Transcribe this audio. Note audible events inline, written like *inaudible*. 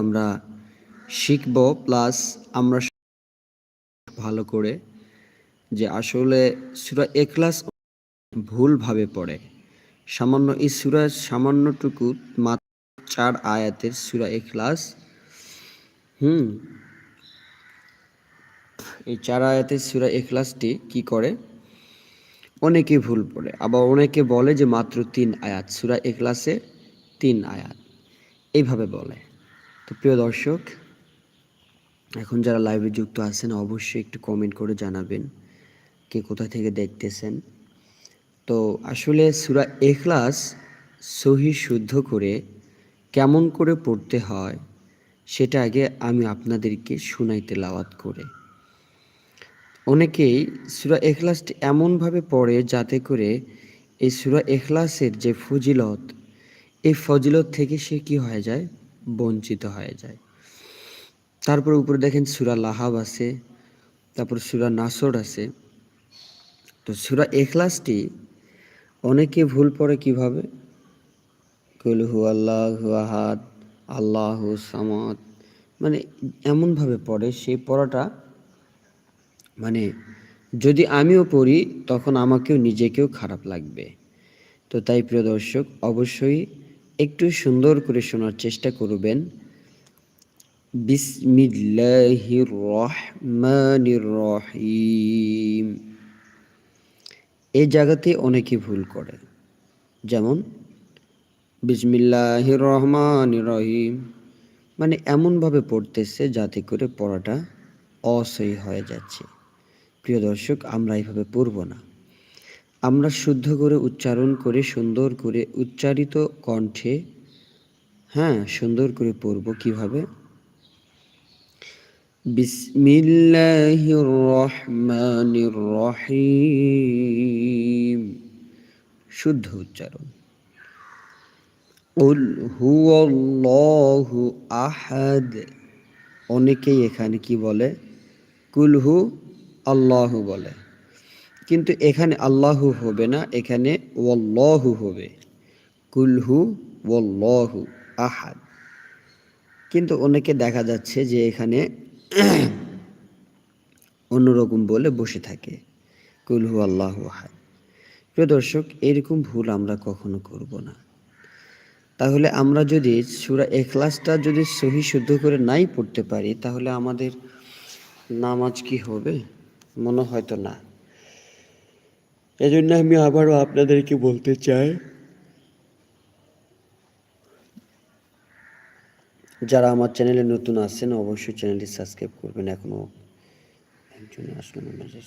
আমরা শিখব, প্লাস আমরা ভালো করে যে আসলে সুরা এখলাস ভুলভাবে পড়ে। সামান্য এই সুরা সামান্যটুকু মাত্র চার আয়াতের সুরা এখলাস হুম, এই চার আয়াতের সুরা এখলাসটি কি করে? অনেকে ভুল পড়ে, আবার অনেকে বলে যে মাত্র তিন আয়াত, সুরা এখলাসে তিন আয়াত, এইভাবে বলে। তো প্রিয় দর্শক, এখন যারা লাইভে যুক্ত আছেন, অবশ্যই একটু কমেন্ট করে জানাবেন কে কোথা থেকে দেখতেছেন। তো আসলে সুরা এখলাস সহি শুদ্ধ করে কেমন করে পড়তে হয়, সেটা আগে আমি আপনাদেরকে শুনাইতে লাওয়াত করে। অনেকেই সুরা এখলাসটি এমনভাবে পড়ে যাতে করে এই সুরা এখলাসের যে ফজিলত, এই ফজিলত থেকে সে কি হয়ে যায়? বঞ্চিত হয়ে যায়। তারপর উপরে দেখেন সুরা লাহাব আছে, তারপর সুরা নাসর আছে। তো সুরা এখলাসটি অনেকে ভুল পড়ে কীভাবে? কলহু আল্লাহ আহাদ, আল্লাহ সামাদ মানে এমনভাবে পড়ে, সেই পড়াটা মানে যদি আমিও পড়ি, তখন আমাকেও নিজেকেও খারাপ লাগবে। তো তাই প্রিয় দর্শক, অবশ্যই একটু সুন্দর করে শোনার চেষ্টা করবেন। বিসমিল্লাহির এই জায়গাতে অনেকে ভুল করে। যেমন, বিসমিল্লাহির রহমানির রহিম। মানে এমনভাবে পড়তেছে যাতে করে পড়াটা অসহী হয়ে যাচ্ছে। প্রিয় দর্শক, আমরা এইভাবে পড়ব না। আমরা শুদ্ধ করে উচ্চারণ করে সুন্দর করে উচ্চারিত কণ্ঠে হ্যাঁ সুন্দর করে পড়ব কীভাবে? শুদ্ধ উচ্চারণ। উল হুয়াল্লাহু আহাদ। অনেকেই এখানে কি বলে? কুলহু আল্লাহু বলে। কিন্তু এখানে আল্লাহু হবে না, এখানে ওয়াল্লাহু হবে। কুলহু ওয়াল্লাহু আহাদ। কিন্তু অনেকে দেখা যাচ্ছে যে এখানে *clears throat* অন্যরকম বলে বসে থাকে, কুলহু আল্লাহ আহাদ। প্রিয় দর্শক, এরকম ভুল আমরা কখনো করব না। তাহলে আমরা যদি সুরা এখলাসটা যদি সহি শুদ্ধ করে নাই পড়তে পারি, তাহলে আমাদের নামাজ কি হবে? মনে হয়তো না। এজন্য আমি আবারও আপনাদেরকে বলতে চাই, যারা আমার চ্যানেলে নতুন আসছেন, অবশ্যই চ্যানেলটি সাবস্ক্রাইব করবেন। এখনও একজন আসলে মেসেজ